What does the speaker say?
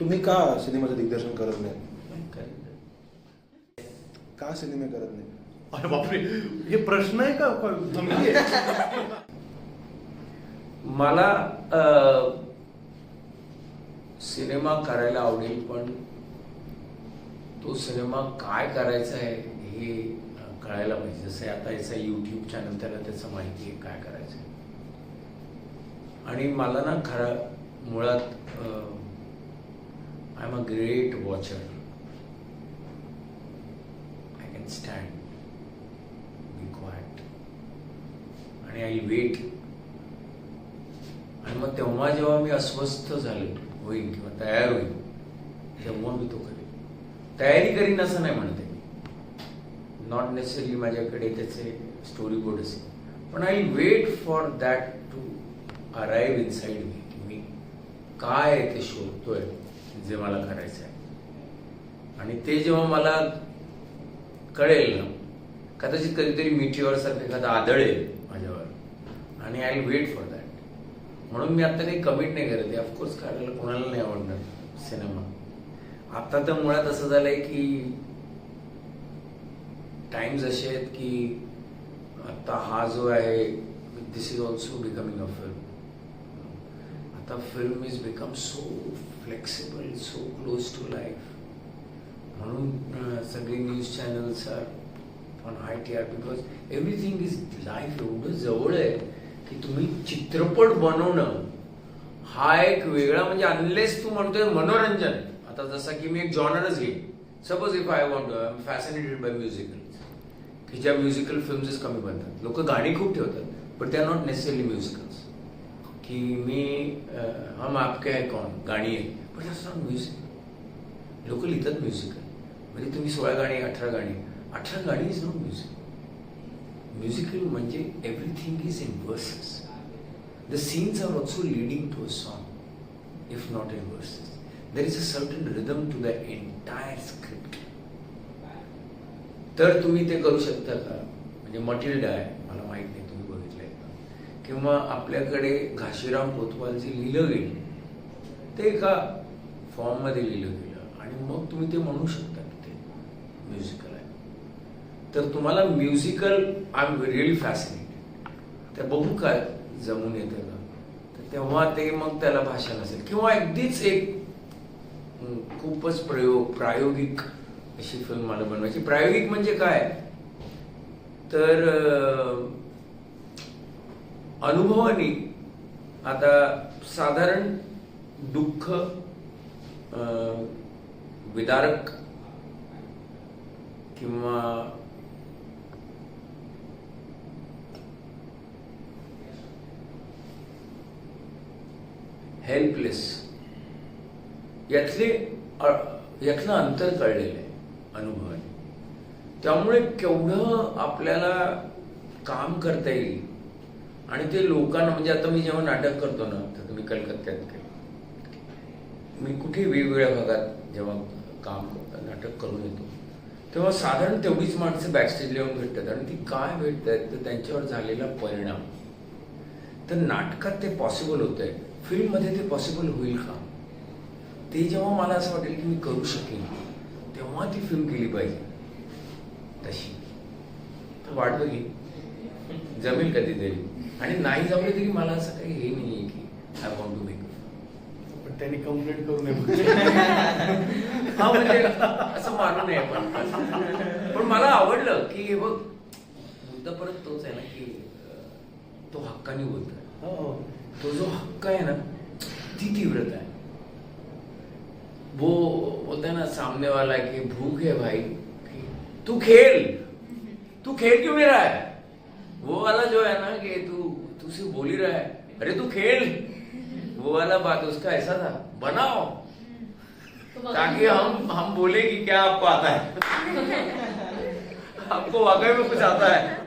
तुम्ही का सिनेमाचं दिग्दर्शन करत नाही? का सिनेमे करत नाही? अरे बापरे हे प्रश्न आहे का? मला सिनेमा करायला आवडेल पण तो सिनेमा काय करायचा आहे हे कळायला पाहिजे. जसं आता याचा यूट्यूब चॅनल त्याला त्याचं माहिती आहे काय करायचं आणि मला ना खरा मुळात I am a great watcher I can stand be quiet, आणि आय वेट आणि मग तेव्हा जेव्हा मी अस्वस्थ झाले होईल किंवा तयार होईल तेव्हा मी तो करेन. तयारी करीन असं नाही म्हणते मी. नॉट नेसेसरी माझ्याकडे त्याचे स्टोरी बोर्ड असेल. पण I wait for that to arrive inside मी मी काय ते शोधतोय. जे मला करायचं आहे आणि ते जेव्हा मला कळेल ना कदाचित कधीतरी मिठीवर सारखं एखादं आदळेल माझ्यावर. आणि आय वेट फॉर दॅट म्हणून मी आता काही कमिट नाही करत ऑफकोर्स काढायला कोणाला नाही आवडणार सिनेमा आता तर मुळात असं झालंय की टाइम्स असे आहेत की आता हा जो आहे this is also becoming a film आता film is become so flexible so close to life म्हणून सगळे news channels are on high T R because everything is life एवढं जवळ आहे की तुम्ही चित्रपट बनवणं हा एक वेगळा म्हणजे अनलेस तू म्हणतोय मनोरंजन. आता जसं की मी एक जॉनरच घेईन. Suppose if I want I am fascinated by musical की ज्या म्युझिकल फिल्म्सच कमी बनतात. लोक गाणी खूप ठेवतात but they are not necessarily musicals की मी हम आपके आहे कौन? गाणी आहे पण दॅट्स नॉट म्युझिक लोक लिहितात म्युझिकल म्हणजे तुम्ही सोळा गाणी अठरा गाणी. अठरा गाणी इज नॉट म्युझिक म्युझिकल म्हणजे everything is in verses the scenes are also leading to a song if not in verses there is a certain rhythm to the entire script तर तुम्ही ते करू शकता का? म्हणजे मटिल्डा आहे? मला माहीत नाही. किंवा आपल्याकडे घाशीराम कोतवाल जे लिहिलं गेलं ते एका फॉर्ममध्ये लिहिलं गेलं. आणि मग तुम्ही ते म्हणू शकता की ते म्युझिकल आहे. तर तुम्हाला musical I am really fascinated त्या बघू काय जमून येतं का? तर तेव्हा ते मग त्याला भाषा नसेल. किंवा अगदीच एक खूपच प्रयोग प्रायोगिक अशी फिल्म मला बनवायची. प्रायोगिक म्हणजे काय? तर अनुभवाने आता साधारण दुःख विदारक किंवा हेल्पलेस यातले यातलं अंतर कळलेलं आहे अनुभवाने. त्यामुळे केवढं आपल्याला काम करता येईल आणि ते लोकांना म्हणजे आता मी जेव्हा नाटक करतो ना तर तुम्ही कलकत्त्यात केलं मी कुठे वेगवेगळ्या भागात जेव्हा काम करतो नाटक करून येतो तेव्हा साधारण तेवढीच माणसं बॅकस्टेज येऊन भेटतात आणि ती काय भेटत आहेत तर त्यांच्यावर झालेला परिणाम. तर नाटकात ते पॉसिबल होत आहे फिल्ममध्ये ते पॉसिबल होईल का? ते जेव्हा मला असं वाटेल की मी करू शकेन तेव्हा ती फिल्म केली पाहिजे. तशी. तर वाट बघी जमेल कधीतरी आणि नाही जमले तरी मला असं काही हे नाही आहे की आय वॉन्ट टू मेक पण त्यांनी कंप्लेंट करू नये. हा म्हणजे असं मानू नये पण पण मला आवडलं की हे बघ मुद्दा परत तोच आहे ना की तो हक्काने बोलतोय हो. तो जो हक्क आहे ना ती तीव्रता है वो बोलते हैं ना सामने वाला की भूख है भाई. तू खेल. तू खेल क्यों नहीं रहा है? वो वाला जो है ना कि तू तू सिर्फ बोल ही रहा है। अरे तू खेल। वो वाला बात उसका ऐसा था। बनाओ। ताकि हम हम बोले कि क्या आपको आता है। आपको वाकई में कुछ आता है।